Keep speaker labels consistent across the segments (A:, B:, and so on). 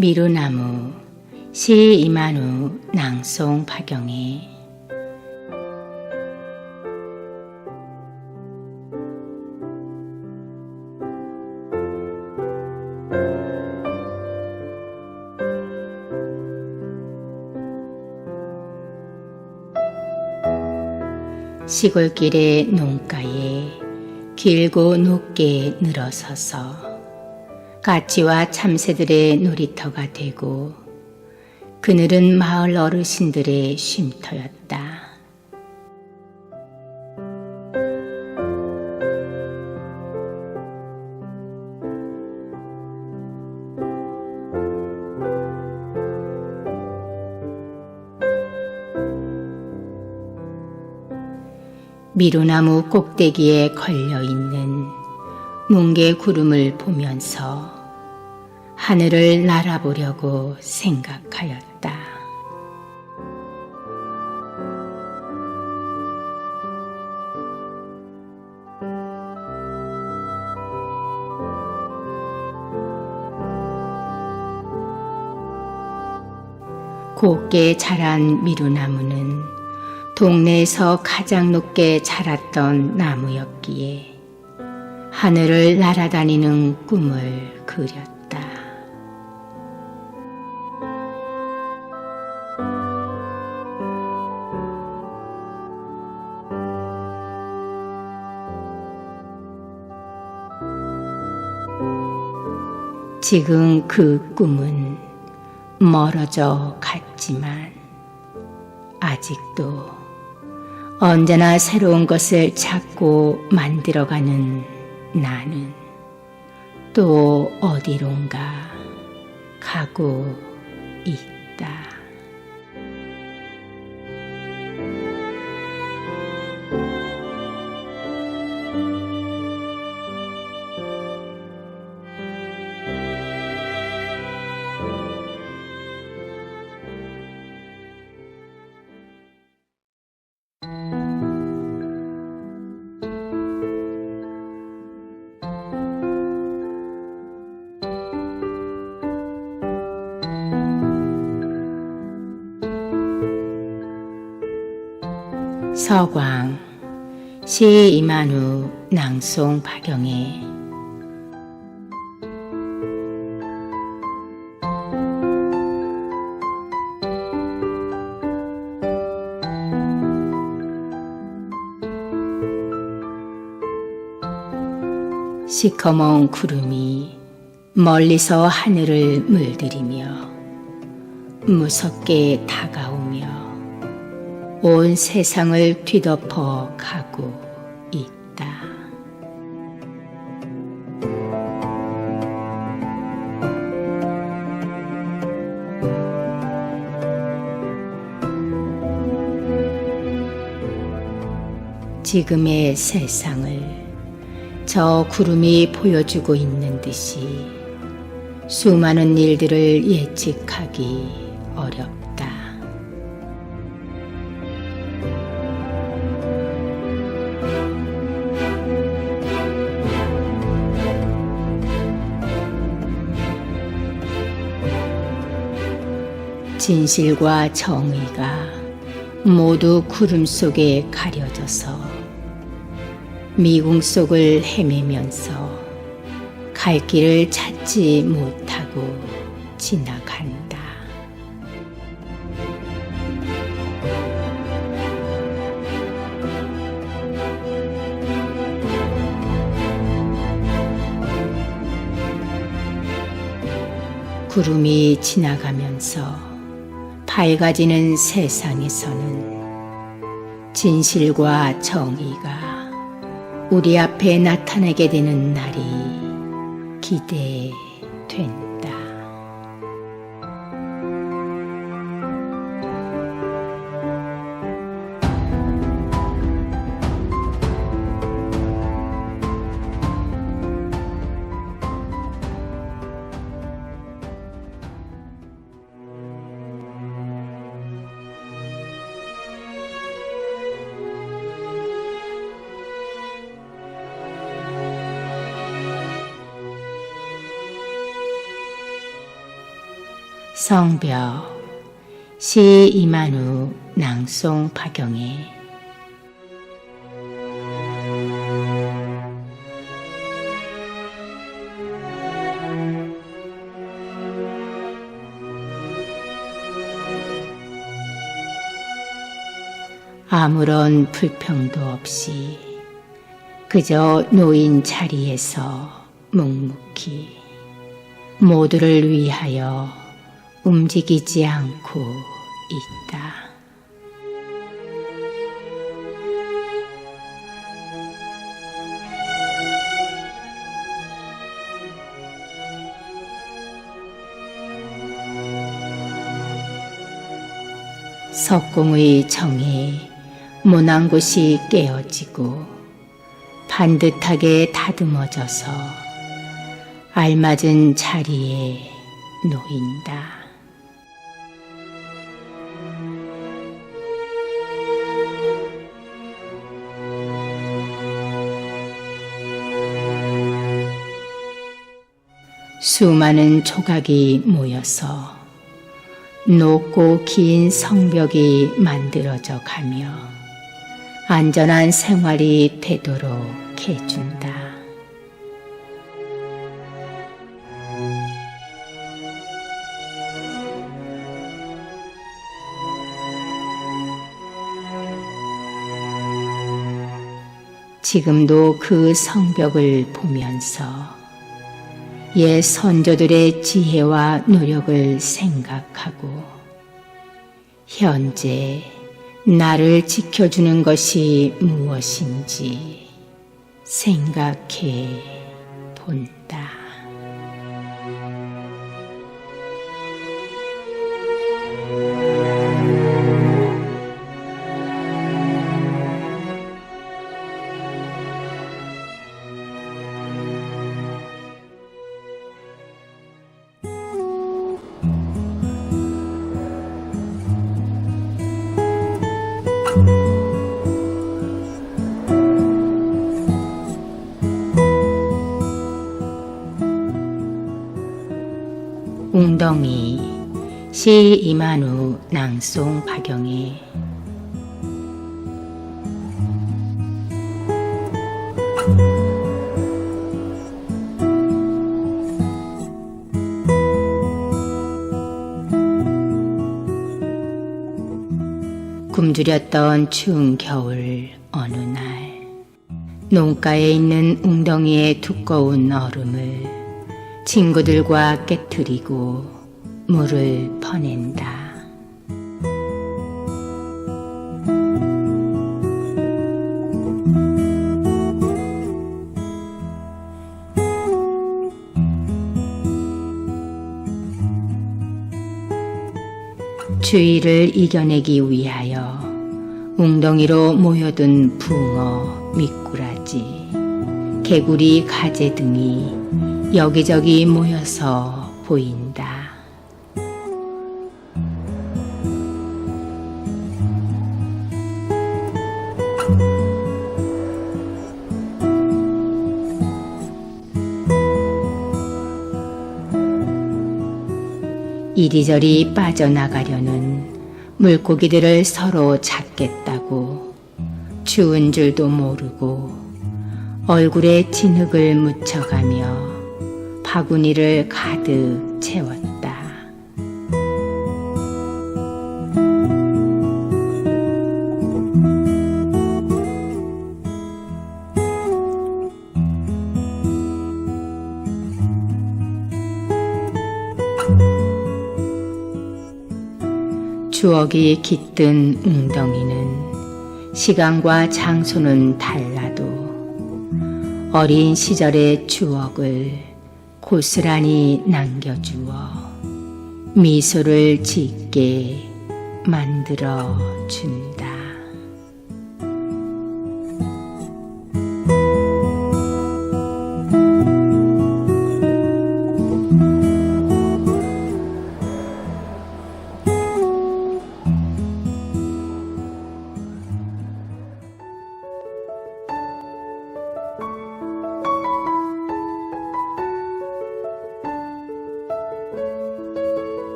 A: 미루나무 시 이만우 낭송 파경에 시골길의 농가에 길고 높게 늘어서서 가치와 참새들의 놀이터가 되고 그늘은 마을 어르신들의 쉼터였다. 미루나무 꼭대기에 걸려 있는 뭉게 구름을 보면서 하늘을 날아보려고 생각하였다. 곱게 자란 미루나무는 동네에서 가장 높게 자랐던 나무였기에 하늘을 날아다니는 꿈을 그렸다. 지금 그 꿈은 멀어져 갔지만 아직도 언제나 새로운 것을 찾고 만들어가는 나는 또 어디론가 가고 있다. 서광 시 이만우 낭송 박영애. 시커먼 구름이 멀리서 하늘을 물들이며 무섭게 다가오며 온 세상을 뒤덮어 가고 있다. 지금의 세상을 저 구름이 보여주고 있는 듯이 수많은 일들을 예측하기 어렵다. 진실과 정의가 모두 구름 속에 가려져서 미궁 속을 헤매면서 갈 길을 찾지 못하고 지나간다. 구름이 지나가면서 밝아지는 세상에서는 진실과 정의가 우리 앞에 나타나게 되는 날이 기대된다. 성벽 시 이만우 낭송 파경에. 아무런 불평도 없이 그저 놓인 자리에서 묵묵히 모두를 위하여 움직이지 않고 있다. 석공의 정에 모난 곳이 깨어지고 반듯하게 다듬어져서 알맞은 자리에 놓인다. 수많은 조각이 모여서 높고 긴 성벽이 만들어져 가며 안전한 생활이 되도록 해준다. 지금도 그 성벽을 보면서 옛 선조들의 지혜와 노력을 생각하고 현재 나를 지켜주는 것이 무엇인지 생각해 본다. 시 이만우 낭송 박영애. 굶주렸던 추운 겨울 어느 날 농가에 있는 웅덩이의 두꺼운 얼음을 친구들과 깨트리고 물을 퍼낸다. 주의를 이겨내기 위하여 웅덩이로 모여든 붕어, 미꾸라지, 개구리, 가재 등이 여기저기 모여서 보인다. 이리저리 빠져나가려는 물고기들을 서로 잡겠다고 추운 줄도 모르고 얼굴에 진흙을 묻혀가며 바구니를 가득 채웠다. 추억이 깃든 웅덩이는 시간과 장소는 달라도 어린 시절의 추억을 고스란히 남겨주어 미소를 짓게 만들어 준다.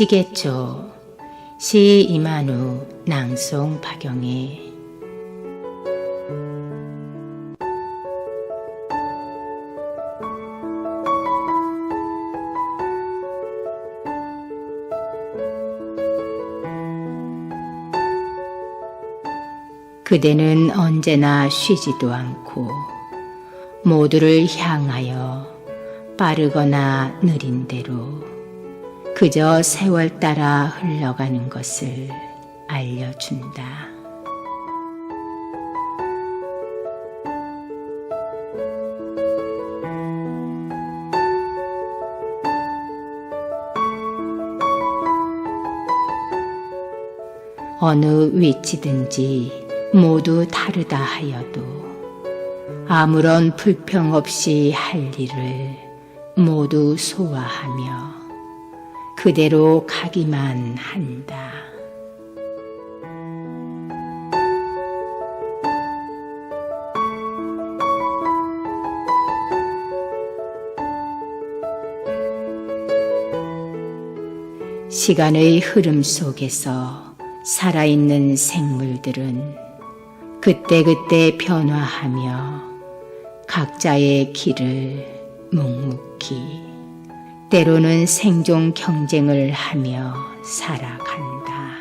A: 시계초 시 이만우 낭송 박영애. 그대는 언제나 쉬지도 않고 모두를 향하여 빠르거나 느린 대로 그저 세월 따라 흘러가는 것을 알려준다. 어느 위치든지 모두 다르다 하여도 아무런 불평 없이 할 일을 모두 소화하며 그대로 가기만 한다. 시간의 흐름 속에서 살아있는 생물들은 그때그때 변화하며 각자의 길을 묵묵히 때로는 생존 경쟁을 하며 살아간다.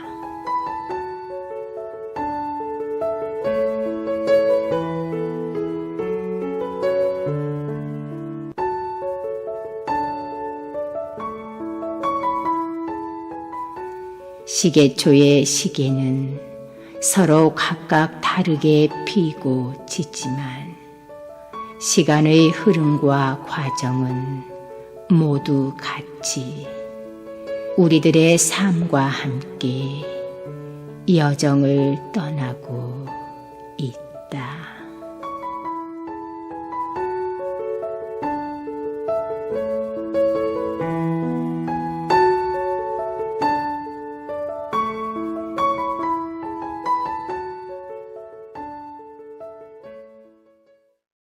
A: 시계초의 시계는 서로 각각 다르게 피고 지지만 시간의 흐름과 과정은 모두 같이 우리들의 삶과 함께 여정을 떠나고 있다.